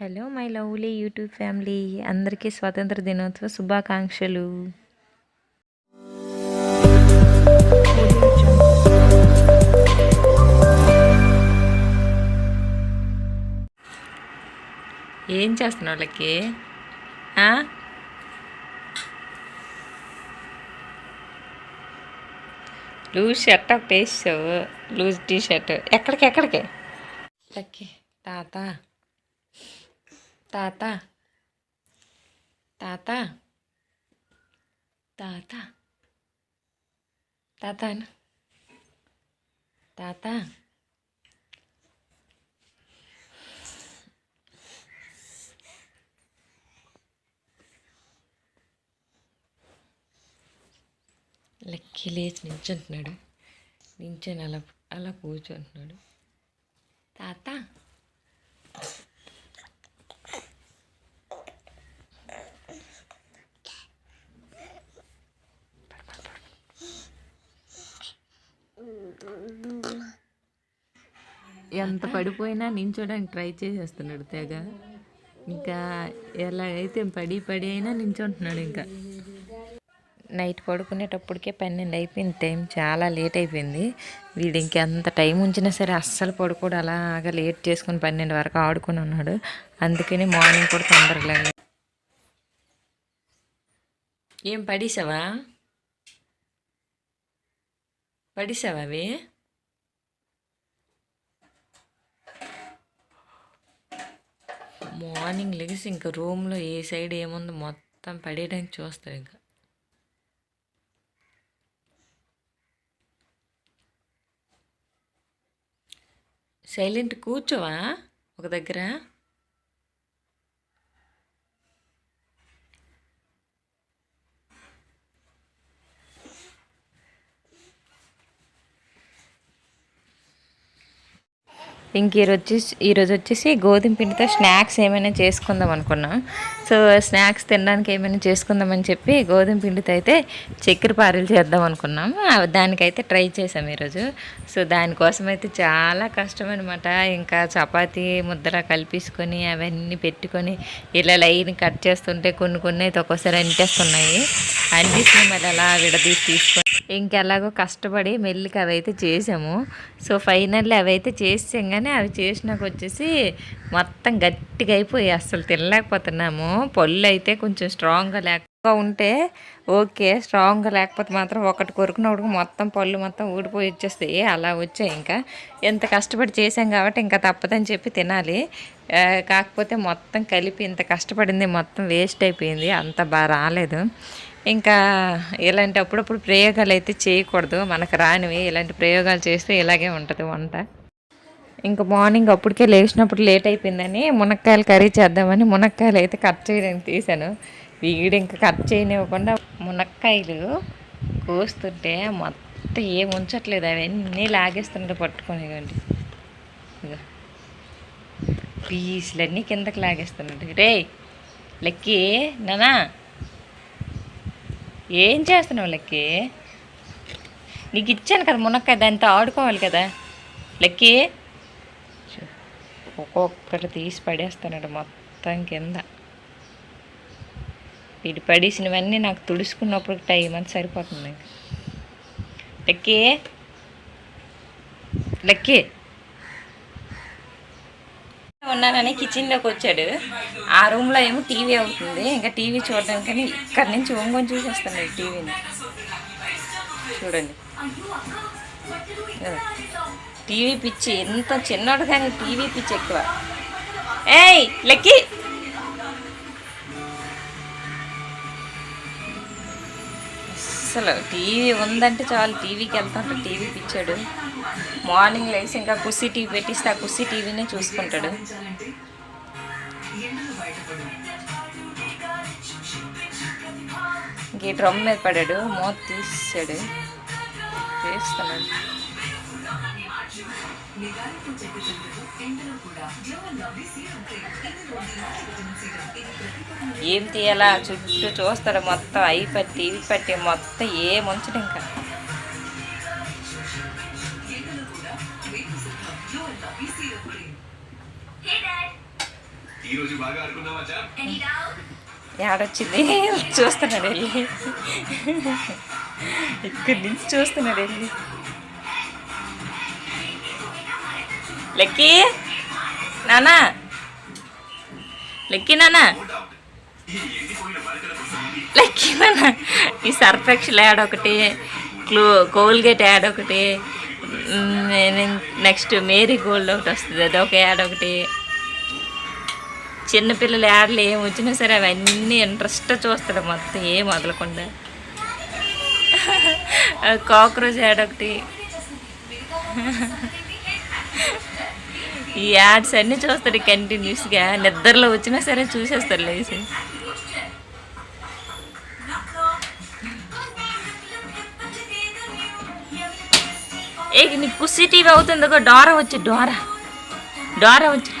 Hello my lovely YouTube family. అందరికీ స్వాతంత్ర దినోత్సవ శుభాకాంక్షలు. ఏం చేస్తున్నావు వాళ్ళకి లూజ్ షర్ట్ ఒకటి వేసావు. లూజ్ టీ షర్ట్ ఎక్కడికి? ఎక్కడికి తాత. తాత తాత తాత తాత తాత లక్కీ లేచి నించుంటున్నాడు. నించొని అలా అలా కూర్చుంటున్నాడు. తాత. ఎంత పడిపోయినా నించోడానికి ట్రై చేసేస్తున్నాడు తెగ. ఇంకా ఎలాగైతే పడి పడి అయినా నించుంటున్నాడు ఇంకా. నైట్ పడుకునేటప్పటికే పన్నెండు అయిపోయింది టైం చాలా లేట్ అయిపోయింది. వీడు ఇంకెంత టైం ఉంచినా సరే అస్సలు పడుకోడు అలాగా లేట్ చేసుకుని పన్నెండు వరకు ఆడుకుని ఉన్నాడు. అందుకని మార్నింగ్ కూడా తొందరగా ఏం పడేసావా? పడేసావా అవి? మార్నింగ్ లెగిసి ఇంకా రూమ్లో ఏ సైడ్ ఏముందో మొత్తం పడేయడానికి చూస్తారు ఇంకా. సైలెంట్ కూర్చోవా ఒక దగ్గర? ఇంక ఈరోజు వచ్చేసి ఈరోజు వచ్చేసి గోధుమ పిండితో స్నాక్స్ ఏమైనా చేసుకుందాం అనుకున్నాం. సో స్నాక్స్ తినడానికి ఏమైనా చేసుకుందామని చెప్పి గోధుమ పిండితో అయితే చక్కెర పారెలు చేద్దాం అనుకున్నాం. దానికైతే ట్రై చేసాం ఈరోజు. సో దానికోసం అయితే చాలా కష్టం అనమాట ఇంకా చపాతీ ముద్ర కలిపేసుకొని అవన్నీ పెట్టుకొని ఇలా లైన్ కట్ చేస్తుంటే కొన్ని కొన్ని అయితే ఒక్కోసారి అంటేస్తున్నాయి. అంటిస్తే మళ్ళీ అలా విడదీసి తీసుకొని ఇంకెలాగో కష్టపడి మెల్లికి అవి అయితే చేసాము సో ఫైనల్లీ అవి అయితే చేసాం కానీ అవి చేసినాక వచ్చేసి మొత్తం గట్టిగా అయిపోయి అస్సలు తినలేకపోతున్నాము. పళ్ళు అయితే కొంచెం స్ట్రాంగ్గా లేక ఉంటే ఓకే స్ట్రాంగ్గా లేకపోతే మాత్రం ఒకటి కొరుకున్నప్పుడు మొత్తం పళ్ళు మొత్తం ఊడిపోయి వచ్చేస్తాయి అలా వచ్చాయి ఇంకా. ఎంత కష్టపడి చేసాం కాబట్టి ఇంకా తప్పదని చెప్పి తినాలి. కాకపోతే మొత్తం కలిపి ఇంత కష్టపడింది మొత్తం వేస్ట్ అయిపోయింది. అంత బాగా రాలేదు. ఇంకా ఇలాంటి అప్పుడప్పుడు ప్రయోగాలు అయితే చేయకూడదు. మనకు రానివి ఇలాంటి ప్రయోగాలు చేస్తే ఇలాగే ఉంటుంది వంట. ఇంకా మార్నింగ్ అప్పటికే లేచినప్పుడు లేట్ అయిపోయిందని మునక్కాయలు కర్రీ చేద్దామని మునక్కాయలు అయితే కట్ చేయడానికి తీసాను వీడు ఇంకా కట్ చేయనివ్వకుండా మునక్కాయలు కోస్తుంటే మొత్తం ఏం ఉంచట్లేదు. అవన్నీ లాగేస్తుంటే పట్టుకునేవండి పీసులన్నీ కిందకి లాగేస్తున్నాడు. రే లెక్కి నానా ఏం చేస్తున్నావు లెక్కి? నీకు ఇచ్చాను కదా మునక్కాయ దాంతో ఆడుకోవాలి కదా. లెక్కి ఒక్కొక్కటి తీసి పడేస్తున్నాడు మొత్తం కింద. వీడు పడేసినవన్నీ నాకు తుడుచుకున్నప్పుడు టైం అంత సరిపోతుంది ఇంకా. లెక్కి ఉన్నానని కిచెన్లోకి వచ్చాడు. ఆ రూమ్లో ఏమో టీవీ అవుతుంది. ఇంకా టీవీ చూడడానికని ఇక్కడ నుంచి ఒంగొని చూసేస్తాను టీవీని. చూడండి. టీవీ పిచ్చి ఎంత చిన్నోడు కానీ టీవీ పిచ్చి ఎక్కువ. ఏయ్ లెక్కి! అసలు టీవీ ఉందంటే చాలు టీవీకి వెళ్తుంటే టీవీ పిచ్చాడు. మార్నింగ్ లేచి ఇంకా కుస్సీ టీవీ పెట్టిస్తే ఆ కుస్సీ టీవీనే చూసుకుంటాడు. ఇంక డ్రమ్ మీద పడాడు మూత తీసాడు తీస్తున్నాడు ఏం తీయాలా? చుట్టూ చూస్తాడు మొత్తం అయి పట్టి ఇవి పట్టి మొత్తం ఏం ఉంచడు ఇంకా? ఏడొచ్చింది? చూస్తున్నాడు వెళ్ళి. ఇక్కడి నుంచి చూస్తున్నాడు వెళ్ళి. లెక్కి నానా లెక్కి నానా లెక్కి నానా ఈ సర్ఫెక్షల్ యాడ్ ఒకటి క్లూ కోల్గేట్ యాడ్ ఒకటి నెక్స్ట్ మేరీ గోల్డ్ ఒకటి వస్తుంది అది ఒక యాడ్ ఒకటి చిన్నపిల్లల యాడ్లు ఏం వచ్చినా సరే అవన్నీ ఇంట్రెస్ట్ చూస్తాడు మొత్తం ఏం వదలకుండా కాక్రోచ్ యాడ్ ఒకటి ఈ యాడ్స్ అన్నీ చూస్తారు కంటిన్యూస్గా. నిద్రలో వచ్చినా సరే చూసేస్తారు లేచి ఏ నీ కుసి టీవీ అవుతుంది. ఒక డోరా వచ్చి డోరా. డోరా వచ్చి.